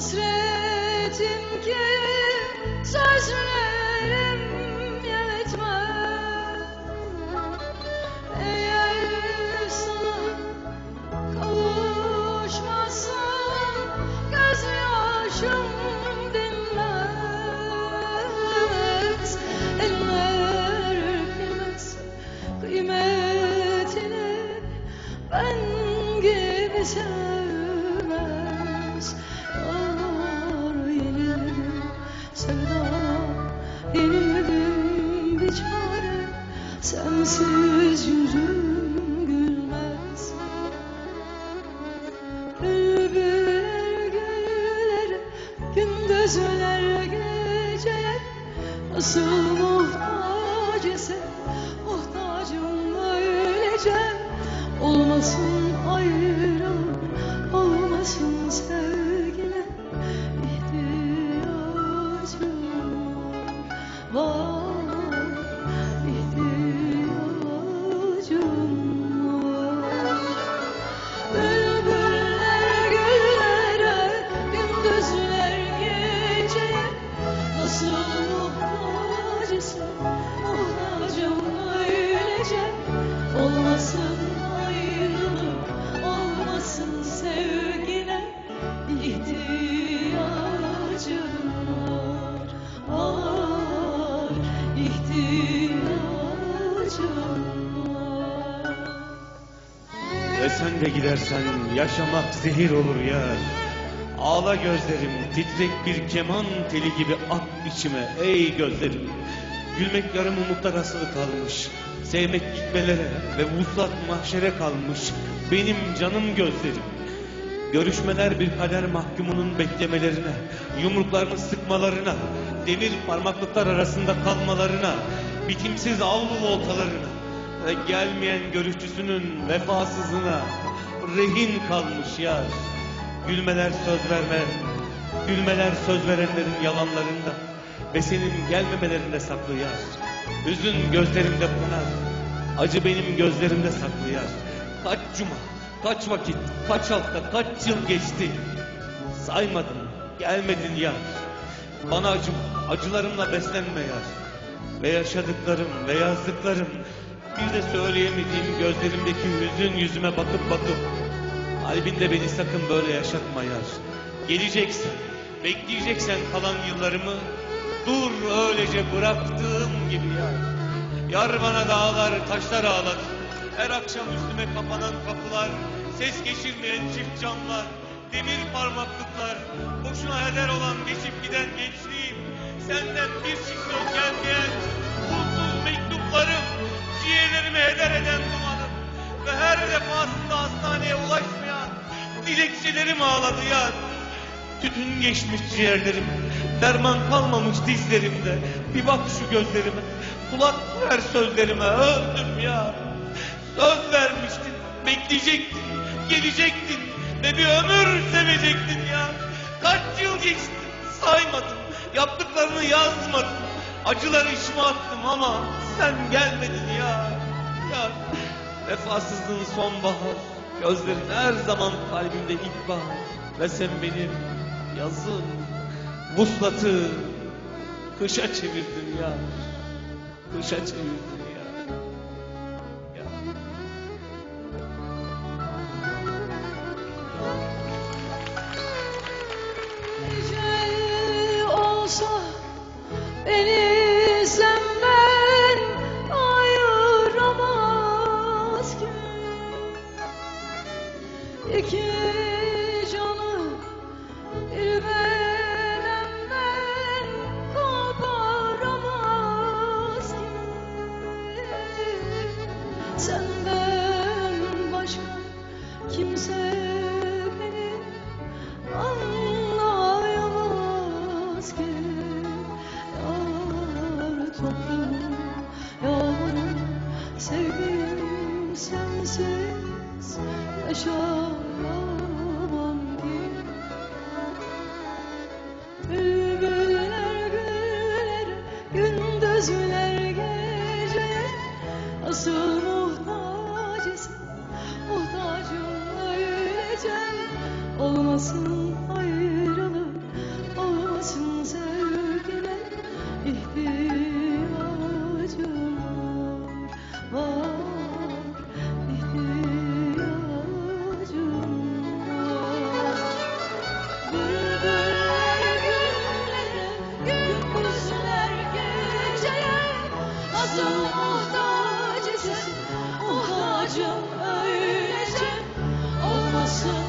hasretim ki sözlerim yetmez. Eğer sana kavuşmasam gözyaşım dinmez. Eller bilmez kıymetini ben gibi sen Sensiz yüzüm gülmez. Bülbüller güller Gündüzler geceler Nasıl muhtaç ise Muhtacım öylece Olmasın sen de gidersen yaşamak zehir olur ya. Ağla gözlerim titrek bir keman teli gibi ak içime ey gözlerim. Gülmek yarım umutlar asılı kalmış. Sevmek gitmelere ve vuslat mahşere kalmış. Benim canım gözlerim. Görüşmeler bir kader mahkumunun beklemelerine, yumruklarını sıkmalarına, demir parmaklıklar arasında kalmalarına, bitimsiz avlu voltalarına gelmeyen görüşçüsünün vefasızlığına rehin kalmış yar. Gülmeler söz verme, gülmeler söz verenlerin yalanlarında ve senin gelmemelerinde saklı yar. Hüzün gözlerimde pınar, acı benim gözlerimde saklı yar. Kaç cuma, kaç vakit, kaç hafta, kaç yıl geçti. Saymadım, gelmedin yar. Bana acım, acılarımla beslenme yar. Ve yaşadıklarım ve yazdıklarım, bir de söyleyemediğim gözlerimdeki hüzün yüzüme bakıp bakıp, kalbinde beni sakın böyle yaşatma yar. Geleceksen, bekleyeceksen kalan yıllarımı, dur öylece bıraktığım gibi yar. Yar bana dağlar, taşlar ağladı. Her akşam üstüme kapanan kapılar, ses geçirmeyen çift camlar, demir parmaklıklar, boşuna heder olan geçip giden gençliğim, senden bir söz gelmeyen, dilekçelerim ağladı yar. Tütün geçmiş ciğerlerim, derman kalmamış dizlerimde. Bir bak şu gözlerime, kulak ver sözlerime, öldüm ya. Söz vermiştin, bekleyecektin, gelecektin ve bir ömür sevecektin ya. Kaç yıl geçti, saymadım, yaptıklarını yazmadım. Acıları içime attım ama sen gelmedin ya. Ya vefasızlığın sonbahar, gözlerin her zaman kalbimde ilkbahar. Ve sen benim yazın, vuslatı kışa çevirdin ya. Kışa çevirdin ya. ya. Olsa sensiz yaşayamam ki Bülbüller güller, gündüzler gece. Asıl muhtaç ise muhtacım öylece. Olmasın muhtacım öylece Olmasın